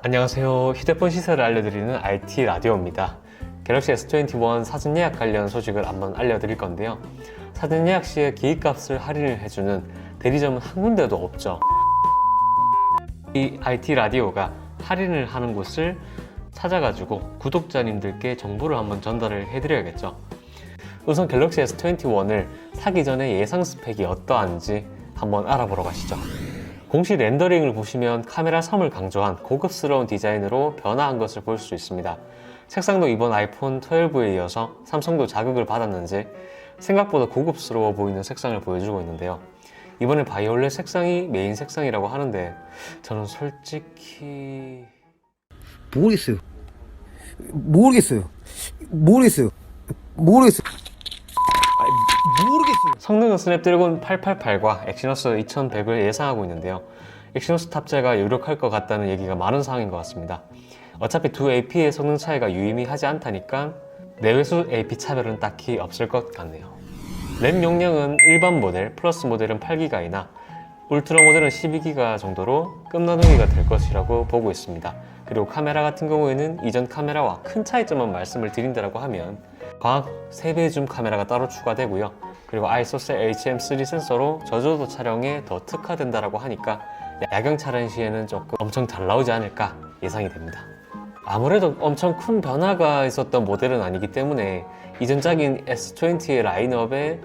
안녕하세요. 휴대폰 시세를 알려드리는 IT 라디오입니다. 갤럭시 S21 사진 예약 관련 소식을 한번 알려드릴 건데요. 사진 예약 시에 기기값을 할인을 해주는 대리점은 한 군데도 없죠. 이 IT 라디오가 할인을 하는 곳을 찾아가지고 구독자님들께 정보를 한번 전달을 해드려야겠죠. 우선 갤럭시 S21을 사기 전에 예상 스펙이 어떠한지 한번 알아보러 가시죠. 공식 렌더링을 보시면 카메라 섬을 강조한 고급스러운 디자인으로 변화한 것을 볼 수 있습니다. 색상도 이번 아이폰 12에 이어서 삼성도 자극을 받았는지 생각보다 고급스러워 보이는 색상을 보여주고 있는데요. 이번에 바이올렛 색상이 메인 색상이라고 하는데 저는 솔직히 모르겠어요. 모르겠어요. 모르겠어요. 모르겠어요. 성능은 스냅드래곤 888과 엑시노스 2100을 예상하고 있는데요. 엑시노스 탑재가 유력할 것 같다는 얘기가 많은 상황인 것 같습니다. 어차피 두 AP의 성능 차이가 유의미하지 않다니까 내외수 AP 차별은 딱히 없을 것 같네요. 램 용량은 일반 모델, 플러스 모델은 8기가이나 울트라 모델은 12기가 정도로 끝나둥이가 될 것이라고 보고 있습니다. 그리고 카메라 같은 경우에는 이전 카메라와 큰 차이점만 말씀을 드린다고 하면 광학 3배 줌 카메라가 따로 추가되고요. 그리고 아이소셀 HM3 센서로 저조도 촬영에 더 특화된다고 하니까 야경 촬영 시에는 조금 엄청 잘 나오지 않을까 예상이 됩니다. 아무래도 엄청 큰 변화가 있었던 모델은 아니기 때문에 이전작인 S20의 라인업에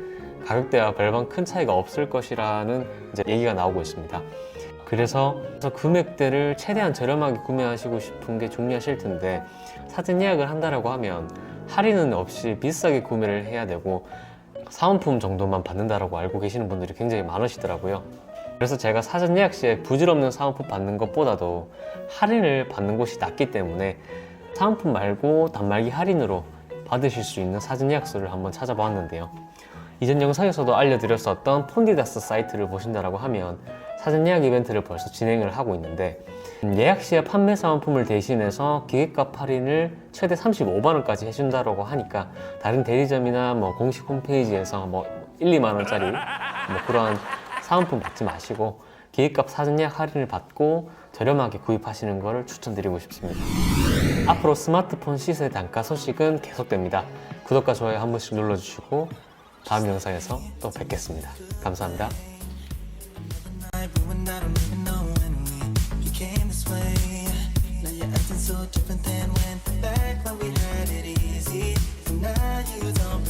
가격대와 별반 큰 차이가 없을 것이라는 얘기가 나오고 있습니다. 그래서 금액대를 최대한 저렴하게 구매하시고 싶은 게 중요하실 텐데 사전 예약을 한다라고 하면 할인은 없이 비싸게 구매를 해야 되고 사은품 정도만 받는다라고 알고 계시는 분들이 굉장히 많으시더라고요. 그래서 제가 사전 예약 시에 부질없는 사은품 받는 것보다도 할인을 받는 곳이 낫기 때문에 사은품 말고 단말기 할인으로 받으실 수 있는 사전 예약소를 한번 찾아봤는데요. 이전 영상에서도 알려드렸었던 폰디다스 사이트를 보신다라고 하면 사전 예약 이벤트를 벌써 진행을 하고 있는데 음, 예약 시에 판매 사은품을 대신해서 기획값 할인을 최대 35만 원까지 해준다라고 하니까 다른 대리점이나 뭐 공식 홈페이지에서 뭐 1, 2만 원짜리 뭐 그러한 사은품 받지 마시고 기획값 사전 예약 할인을 받고 저렴하게 구입하시는 것을 추천드리고 싶습니다. 앞으로 스마트폰 시세 단가 소식은 계속됩니다. 구독과 좋아요 한 번씩 눌러주시고 다음 영상에서 또 뵙겠습니다. 감사합니다. so different than when back when we had it easy. And now you don't